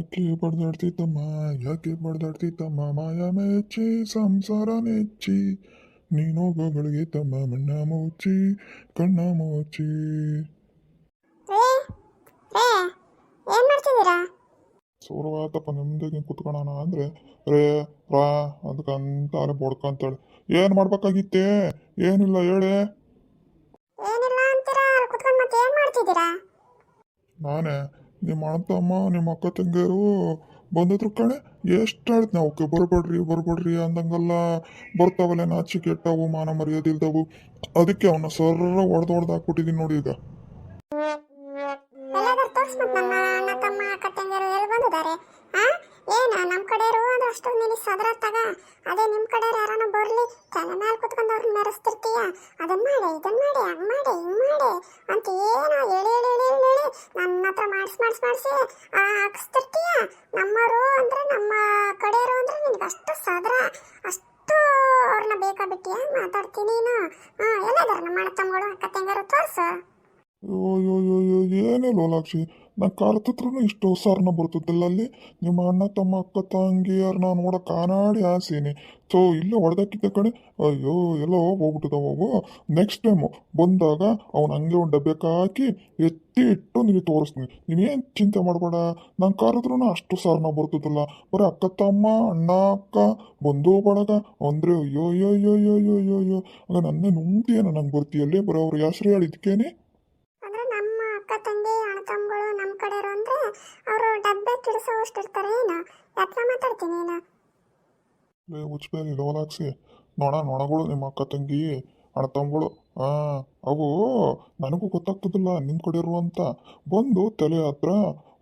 ಯಾಕೆ ಬಡ್ದಾಡ್ತಿತ್ತಮ್ಮ ಯಾಕೆ ಬಡ್ದಾಡ್ತಿತ್ತಮ್ಮ ಮಾಯ ಮೆಚ್ಚಿ ಸಂಸಾರ ನೆಚ್ಚಿ ನೀನೋಗಗಳಿಗೆ ತಮ್ಮ ಮಣ್ಣ ಮುಚ್ಚಿ ಕಣ್ಣ ಮುಚ್ಚಿ. ಏನ್ ಮಾಡ್ತಿದ್ದೀರಾ? ಸೌರವಾತಪ್ಪ ಕುತ್ಕೊಳ್ಳೋಣ ಅಂದ್ರೆ ರೇ ರಾ ಅದಕ್ಕಂತಾರೆ ಬಡ್ಕಂತಾಳೆ ಏನು ಮಾಡ್ಬೇಕಾಗಿತ್ತೆ? ಏನಿಲ್ಲ ಹೇಳಿ. ಏನಿಲ್ಲ ಅಂತೀರಾ ಅಲ್ಲಿ ಕುತ್ಕೊಂಡು ಮತ್ತೆ ಏನ್ ಮಾಡ್ತಿದ್ದೀರಾ? ನಾನೇ ನಿಮ್ಮ ಅಣ್ಣ ತಮ್ಮ ನಿಮ್ಮ ಅಕ್ಕ ತಂಗಿಯರು ಬಂದಿದ್ರು ಕಣೆ. ಎಷ್ಟು ಹೇಳ್ತೀನಿ ಅವಕ್ಕೆ ಬರಬೇಡ್ರಿ ಬರಬೇಡ್ರಿ ಅಂದಂಗೆಲ್ಲ ಬರ್ತಾವಲ್ಲ ನಾಚಿ ಕೆಟ್ಟವು, ಮಾನ ಮರ್ಯಾದಿಲ್ದವು ಅದಕ್ಕೆ ಅವನ್ನ ಸರ್ರ ಹೊಡೆದು ಹೊಡೆದು ಹಾಕ್ಬಿಟ್ಟಿದ್ದೀನಿ ನೋಡಿ ಈಗ. ನಮ್ಮ ಅಣ್ಣ ಅಕ್ಕ ತಂಗಿಯರು ಎಲ್ಲಿ ಬಂದಿದ್ದಾರೆ? ಏನ ನಮ್ ಕಡೆ ಅಂದ್ರೆ ಅಷ್ಟೊಂದು ನಿನಗೆ ತಗ ಅದೇ ನಿಮ್ ಕಡೆಯವ್ರು ಯಾರನ ಬರ್ಲಿ ತಲೆ ಮೇಲೆ ಕುತ್ಕೊಂಡು ಅವ್ರನ್ನ ಮೆರೆಸ್ತಿರ್ತೀಯ ಅದನ್ನ ಮಾಡಿ ಇದನ್ನ ಮಾಡಿ, ಹಂಗ್ ಮಾಡಿ, ಹಿಂಗ್ ಮಾಡಿ ಅಂತ ಏನು ಹೇಳಿ ಹೇಳಿ ಹೇಳಿ ಹೇಳಿ ನನ್ನ ಹತ್ರ ಮಾಡಿಸ್ ಮಾಡಿಸ್, ಮಾಡಿಸಿ ಹಾಕಿಸ್ತಿರ್ತೀಯ? ನಮ್ಮರು ಅಂದ್ರೆ ನಮ್ಮ ಕಡೆಯವರು ಅಂದ್ರೆ ನಿನಗೆ ಅಷ್ಟು ಸದರ, ಅಷ್ಟು ಅವ್ರನ್ನ ಬೇಕಾ ಬಿಟ್ಟಿಯ ಮಾತಾಡ್ತೀನಿ ನೀನು. ಹಾ, ಎಲ್ಲದಾರ ನಮ್ಮ ಅಣ್ಣ ತಮ್ಮಗಳು, ಅಕ್ಕ ತಂಗಿಯರು ತೋರ್ಸು. ಅಯ್ಯೋ ಅಯ್ಯೋ ಅಯ್ಯೋ ಏನೇ ಲೋಲಾಕ್ಷಿ ನನ್ನ ಕಾರ್ತತ್ರನೂ ಇಷ್ಟು ಸರ್ನ ಬರ್ತದಲ್ಲ ಅಲ್ಲಿ? ನಿಮ್ಮ ಅಣ್ಣ, ತಮ್ಮ ಅಕ್ಕ ತಂಗಿಯರ್ನ ನೋಡೋ ಕಾನಾಡಿ ಆಸೇನೆ ಸೊ ಇಲ್ಲೇ ಹೊಡೆದಾಕಿದ್ದ ಕಡೆ ಅಯ್ಯೋ, ಎಲ್ಲ ಎಲ್ಲೋ ಹೋಗು ನೆಕ್ಸ್ಟ್ ಟೈಮು ಬಂದಾಗ ಅವ್ನು ಹಂಗೆ ಒಂದು ಡಬ್ಬೆ ಹಾಕಿ ಎತ್ತಿ ಇಟ್ಟು ನಿನಗೆ ತೋರಿಸ್ತೀನಿ. ನೀನೇನು ಚಿಂತೆ ಮಾಡಬೇಡ. ನನ್ನ ಕಾರದ್ರೂ ಅಷ್ಟು ಸಾರನ ಬರ್ತದಲ್ಲ. ಬರೀ ಅಕ್ಕ, ತಮ್ಮ, ಅಣ್ಣ, ಅಕ್ಕ ಬಂದು ಬಳಗ. ಅಂದರೆ ಅಯ್ಯೋ ಅಯ್ಯೋ ಅಯ್ಯೋ ಅಯ್ಯೋ ಅಯ್ಯೋ ಅಯ್ಯೋ. ಆಗ ನನ್ನೇ ನುಂಗ್ತೀಯನ ನಂಗೆ ಬರ್ತೀಯಲ್ಲೇ? ಬರೋ ಅವ್ರ ಹೆಸ್ರು ಹೇಳಿದ್ಕೇನೆ ಅಕ್ಕ, ತಂಗಿ, ಅಣ್ಣ, ತಮ್ಮಗಳು ನಮ್ಮ ಕಡೆಯವರು ಅಂದ್ರೆ ಅವರು ಡಬ್ಬೆ ಕಿಡಿಸೋವಷ್ಟು ಇರ್ತಾರೆ ಏನು? ಯಾಕೆ ಮಾತಾಡ್ತೀನಿ ನೀನು? ಲೇ ಉಚ್ಬೇರಿ ಲೋಲಾಕ್ಸಿ ನೋಡ ನೊಣಗಳು ನಿಮ್ಮ ಅಕ್ಕ, ತಂಗಿ, ಅಣ್ಣ, ತಮ್ಮಗಳು. ಹಾಂ ಅವು ನನಗೂ ಗೊತ್ತಾಗ್ತದಿಲ್ಲ ನಿಮ್ಮ ಕಡೆ ಅಂತ ಬಂದು ತಲೆ ಹತ್ರ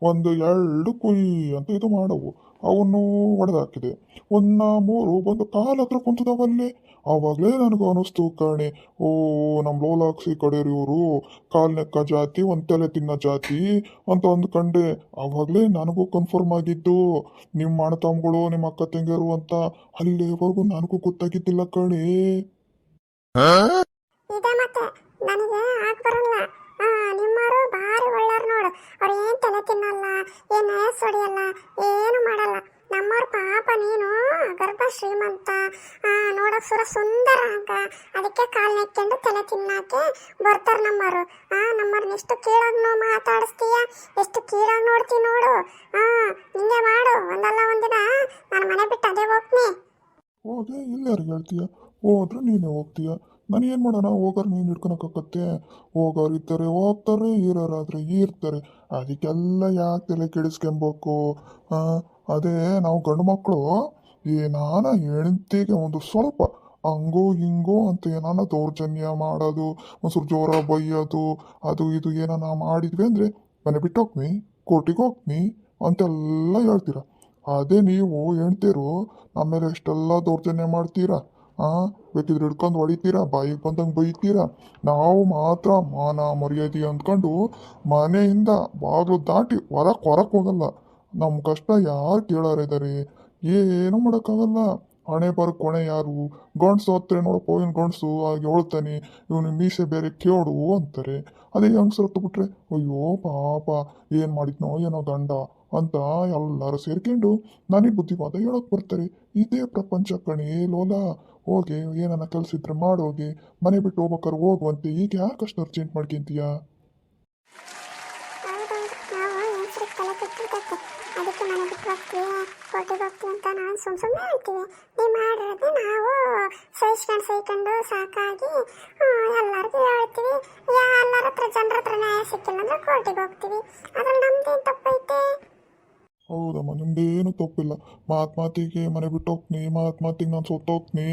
ಒಂದು ಎರಡು ಕುಯ್ ಅಂತ ಇದು ಮಾಡವು. ಅವನ್ನು ಹೊಡೆದಾಕಿದೆ ಒಂದು ಮೂರು ಬಂದು ಕಾಲ ಹತ್ರ ಕುಂತದವಲ್ಲಿ. ಆವಾಗಲೇ ನನಗೆ ಅನಿಸ್ತು ಕಣೆ. ಓ ನಮ್ಮ ಲೋಲಾಕ್ಸಿ ಕಡೆಯವರು ಇವರು ಕಾಲ್ ನೆಕ್ಕ ಜಾತಿ ಒಂದು ತಲೆ ತಿನ್ನೋ ಜಾತಿ ಅಂತ ಅಂದ್ಕಂಡೆ ಆವಾಗಲೇ ನನಗೂ ಕನ್ಫರ್ಮ್ ಆಗಿದ್ದು ನಿಮ್ಮ ಅಣ್ಣ ತಮ್ಮಗಳು ನಿಮ್ಮ ಅಕ್ಕ ತಂಗಿಯರು ಅಂತ ಅಲ್ಲಿವರೆಗೂ ನನಗೂ ಗೊತ್ತಾಗಿದ್ದಿಲ್ಲ ಕಣೆ. ಇದೆ ಮತ್ತೆ ನನಗೆ ಆಗ ಬರಲ್ಲ ಆ, ನಿಮ್ಮವರು ಭಾರಿ ಒಳ್ಳೆಯವ್ರು ನೋಡು. ಅವ್ರು ಏನು ತಲೆ ತಿನ್ನಲ್ಲ ಏನು ನಯಸ್ ಹೊಡಿಯಲ್ಲ ಏನು ಮಾಡಲ್ಲ ನಮ್ಮವ್ರ ಪಾಪ ನೀನು ಗರ್ಭ ಶ್ರೀಮಂತ. ನೋಡಕ್ ಸುರ ಸುಂದರ ಅಂತ ಅದಕ್ಕೆ ಕಾಲ್ ನೆಕ್ಕೊಂಡು ತಲೆ ತಿನ್ನಾಕೆ ಬರ್ತಾರೆ ನಮ್ಮರು ಆ ನಮ್ಮವ್ರನ್ನ ಎಷ್ಟು ಕೀಳಾಗಿ ನೋ ಮಾತಾಡಿಸ್ತೀಯ? ಎಷ್ಟು ಕೀಳಾಗಿ ನೋಡ್ತೀವಿ ನೋಡು. ಆ, ನಿಂಗೆ ಮಾಡು. ಒಂದಲ್ಲ ಒಂದಿನ ನಾನು ಮನೆ ಬಿಟ್ಟು ಅದೇ ಹೋಗ್ತೀನಿ ಹೋದೆ ಎಲ್ಲರಿಗೆ ಹೇಳ್ತೀಯ? ಹೋದ್ರೆ ನೀನೇ ಹೋಗ್ತೀಯ? ಏನು ಮಾಡೋಣ? ಹೋಗೋರು ನೀನು ಹಿಡ್ಕೊಳಕ್ಕಾಗತ್ತೆ ಹೋಗೋರು ಇರ್ತಾರೆ ಹೋಗ್ತಾರೆ, ಇರೋರಾದರೆ ಇರ್ತಾರೆ. ಅದಕ್ಕೆಲ್ಲ ಯಾಕೆ ತಲೆ ಕೆಡಿಸ್ಕೊಂಬೇಕು? ಅದೇ, ನಾವು ಗಂಡು ಮಕ್ಕಳು ಏನಾನ ಹೆಂಡತಿಗೆ ಒಂದು ಸ್ವಲ್ಪ ಹಂಗೋ ಹಿಂಗೋ ಅಂತ ಏನಾನ ದೌರ್ಜನ್ಯ ಮಾಡೋದು, ಒಂಚೂರು ಜೋರ ಬೈಯೋದು ಅದು ಇದು ಏನಾನ ಮಾಡಿದ್ವಿ ಅಂದರೆ ಮನೆ ಬಿಟ್ಟು ಹೋಗ್ನಿ ಕೋರ್ಟಿಗೆ ಹೋಗ್ನಿ ಅಂತೆಲ್ಲ ಹೇಳ್ತೀರ. ಅದೇ ನೀವು ಹೆಣ್ತೀರು ಆಮೇಲೆ ಎಷ್ಟೆಲ್ಲ ದೌರ್ಜನ್ಯ ಮಾಡ್ತೀರಾ ಹಾಂ ಬೇಕಿದ್ರೆ ಹಿಡ್ಕೊಂಡು ಹೊಡಿತೀರಾ, ಬಾಯಿಗೆ ಬಂದಂಗೆ ಬೈತೀರಾ. ನಾವು ಮಾತ್ರ ಮಾನ ಮರ್ಯಾದೆ ಅಂದ್ಕೊಂಡು ಮನೆಯಿಂದ ಬಾಗಿಲು ದಾಟಿ ಹೊರಕ್ಕೆ ಹೊರಕ್ಕೆ ಹೋಗಲ್ಲ. ನಮ್ಮ ಕಷ್ಟ ಯಾರು ಕೇಳಾರಿದ್ದಾರೆ? ಏನೂ ಮಾಡೋಕ್ಕಾಗಲ್ಲ. ಹಣೆ ಬರ ಕೊಣೆ ಯಾರು? ಗಂಡ್ಸು ಹತ್ರ ನೋಡಪ್ಪ, ಏನು ಗಂಡ್ಸು? ಹಾಗೆ ಹೇಳ್ತಾನೆ ಇವನು ಮೀಸೆ ಬೇರೆ ಕೇಳು ಅಂತಾರೆ. ಅದೇ ಹೆಂಗ್ಸರು ಬಿಟ್ರೆ, ಅಯ್ಯೋ, ಪಾಪ, ಏನು ಮಾಡಿದ್ನೋ, ಏನೋ ಗಂಡ ಅಂತ ಎಲ್ಲರೂ ಸೇರ್ಕೊಂಡು ನನಗೆ ಬುದ್ಧಿವಾದ ಹೇಳೋಕೆ ಬರ್ತಾರೆ. ಇದೇ ಪ್ರಪಂಚ ಕಣೆ ಲೋಲ. ಹೋಗಿ, ಏನನ್ನ ಕಲ್ಸಿದ್ರೆ ಮಾಡೋಗಿ ಮನೆ ಬಿಟ್ಟು ಹೋಗ್ಬೇಕಾರೆ ಹೋಗುವಂತೆ. ಈಗ ಯಾಕೆ ಅಷ್ಟು ಅರ್ಜೆಂಟ್ ಮಾಡ್ಕೊಂತೀಯ ಅದಕ್ಕೆ ಬಿಟ್ಟು ಹೋಗ್ತೀವಿ ಅಂತ ನಾನು ಸುಮ್ ಸುಮ್ಮನೆ ಹೇಳ್ತೀವಿ ನೀವು ಮಾಡಿರೋದು ನಾವು ಸಹಿಸ್ಕೊಂಡು ಸಹಿಕೊಂಡು ಸಾಕಾಗಿ ಎಲ್ಲರಿಗೂ ಹೇಳ್ತೀವಿ ಎಲ್ಲರ ಹತ್ರ ಜನರ ಹತ್ರ ನ್ಯಾಯ ಸಿಕ್ಕಿಲ್ಲ ಅಂದ್ರೆ ಕೋರ್ಟಿಗೆ ಹೋಗ್ತೀವಿ. ಅದ್ರಲ್ಲಿ ನಮ್ದೇನು ತಪ್ಪೈತೆ? ಹೌದಮ್ಮ, ನಿಮ್ದೇನು ತಪ್ಪಿಲ್ಲ. ಮಾತು ಮಾತಿಗೆ ಮನೆ ಬಿಟ್ಟು ಹೋಗ್ತೀನಿ ಮಾತು ಮಾತಿಗೆ ನಾನು ಸೊತ್ತೋಗ್ತೀನಿ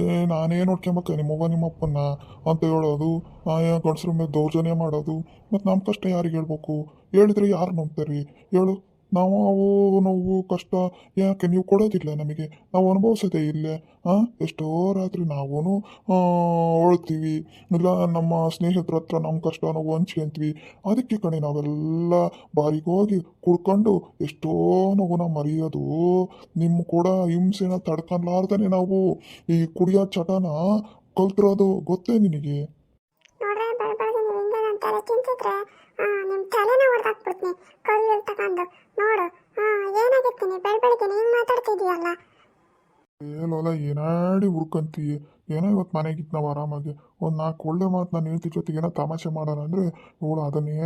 ಏ, ನಾನೇ ನೋಡ್ಕೊಂಬೇಕ ನಿಮ್ಮವ್ವ, ನಿಮ್ಮಪ್ಪನ್ನ ಅಂತ ಹೇಳೋದು ಗಂಡಸ್ರ ಮೇಲೆ ದೌರ್ಜನ್ಯ ಮಾಡೋದು. ಮತ್ತು ನಮ್ಮ ಕಷ್ಟ ಯಾರಿಗೆ ಹೇಳ್ಬೇಕು? ಹೇಳಿದ್ರೆ ಯಾರು ನಂಬ್ತಾರೆ? ಹೇಳು. ನಾವು ಅವು ನೋವು, ಕಷ್ಟ, ಯಾಕೆ ನೀವು ಕೊಡೋದಿಲ್ಲ ನಮಗೆ? ನಾವು ಅನುಭವಿಸೋದೇ ಇಲ್ಲೇ. ಹಾಂ ಎಷ್ಟೋ ರಾತ್ರಿ ನಾವೂ ಅಳ್ತೀವಿ ಇಲ್ಲ, ನಮ್ಮ ಸ್ನೇಹಿತರ ಹತ್ರ ನಮ್ಮ ಕಷ್ಟ, ನಾವು ಹಂಚ್ಕೊಂತೀವಿ ಅದಕ್ಕೆ ಕಣೆ ನಾವೆಲ್ಲ ಬಾರಿಗೋಗಿ ಕುಡ್ಕೊಂಡು ಎಷ್ಟೋ ನೋವುನ ಮರೆಯೋದು ನಿಮ್ಮ ಕೂಡ ಹಿಂಸೆನ ತಡ್ಕೊಲಾರ್ದೇ ನಾವು. ಈ ಕುಡಿಯೋ ಚಟನ ಕಲ್ತಿರೋದು ಗೊತ್ತೇ ನಿನಗೆ? ನೋಡ್ರೆ ನಿಮ್ ತಲೆನ ಹೊಡೆದಾಕ್ಬಿಡ್ತೀನಿ ಕಲ್ಲು ತಗೊಂಡು. ನೋಡು ಏನಾಗಿರ್ತೀನಿ ನೀ? ಬೆಳ ಮಾತಾಡ್ತಿದೀಯಲ್ಲ? ಏನಾಡಿ ಹುರ್ಕಂತೀಯ ಏನೋ ಇವತ್ತು ಮನೆಗಿತ್ತು ನಾವು ಆರಾಮಾಗಿ. ಒಂದು ನಾಲ್ಕು ಒಳ್ಳೆ ಮಾತು ನಾನು ಹೇಳ್ತಿ ಜೊತೆಗೆ ಏನೋ ತಮಾಷೆ ಮಾಡೋಣ ಅಂದರೆ ಇವಳು ಅದನ್ನೇ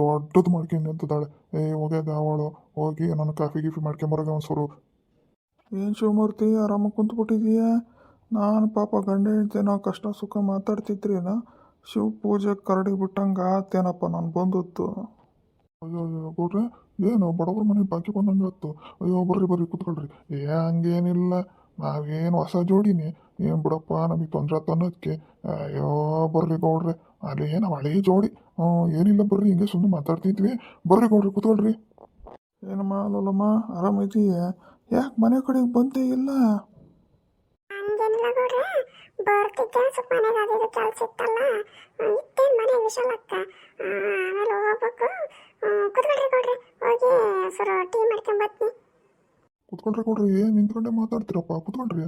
ದೊಡ್ಡದು ಮಾಡ್ಕೊಂಡು ನಿಂತಿದ್ದಾಳೆ. ಏ ಹೋಗ್ಯದ ಅವಳು ಹೋಗಿ ನಾನು ಕಾಫಿ ಗಿಫಿ ಮಾಡ್ಕೊಂಬರೋಗೆ ಒಂದು ಸುರು ಏನು ಶಿವಮೂರ್ತಿ, ಆರಾಮಾಗಿ ಕುಂತ್ಬಿಟ್ಟಿದೀಯ? ನಾನು ಪಾಪ ಗಂಡ ಹೆಂಡ್ತಿ ನಾವು ಕಷ್ಟ ಸುಖ ಮಾತಾಡ್ತಿದ್ರೇನ ಶಿವ ಪೂಜೆ ಕರಡಿ ಬಿಟ್ಟಂಗೆ ಆತೇನಪ್ಪ ನಾನು ಬಂದತ್ತು ಅಯ್ಯೋ ಅಯ್ಯೋ, ಗೌಡ್ರೆ, ಏನು ಬಡವ್ರ ಮನೆ ಬಾಕಿ ಬಂದಂಗೆ ಆಯ್ತು? ಅಯ್ಯೋ, ಬರ್ರಿ ಬರ್ರಿ, ಕೂತ್ಕೊಳ್ರಿ. ಏ, ಹಂಗೇನಿಲ್ಲ. ನಾವೇನು ಹೊಸ ಜೋಡಿನಿ? ಏನು ಬಿಡಪ್ಪ ನಮಗೆ ತೊಂದರೆ ಆಯ್ತು ಅಯ್ಯೋ, ಬರ್ರಿ ಗೌಡ್ರೆ, ಅಲ್ಲಿ ನಾವು ಹಳೇ ಜೋಡಿ. ಹ್ಞೂ, ಏನಿಲ್ಲ ಬರ್ರಿ, ಹಿಂಗೆ ಸುಮ್ಮನೆ ಮಾತಾಡ್ತಿದ್ವಿ. ಬರ್ರಿ ಗೌಡ್ರಿ, ಕೂತ್ಕೊಳ್ರಿ. ಏನಮ್ಮ ಅಲ್ಲಮ್ಮ ಆರಾಮಿದೀಯ? ಯಾಕೆ ಮನೆ ಕಡೆಗೆ ಬಂದೇ ಇಲ್ಲ? ಬರ್ತಿದ್ದೆ ಸ್ವಲ್ಪ ಮನೆಗೆ ಅದಿದು ಕೆಲಸ ಇತ್ತಲ್ಲ? ಇತ್ತೇನು ಮನೆ ವಿಶಾಲಕ್ಕ. ಆಮೇಲೆ ಹೋಗ್ಬೇಕು. ಕುತ್ಕೊಳ್ರಿ ಕೊಡ್ರಿ ಹೋಗಿ ಸರ್ ಟೀ ಮಾಡ್ಕೊಂಬತ್ತೀನಿ ಕೂತ್ಕೊಳ್ರಿ ಕೊಡ್ರಿ ಏನು ನಿಂತ್ಕೊಂಡೆ ಮಾತಾಡ್ತೀರಪ್ಪ? ಕೂತ್ಕೊಳ್ರಿ.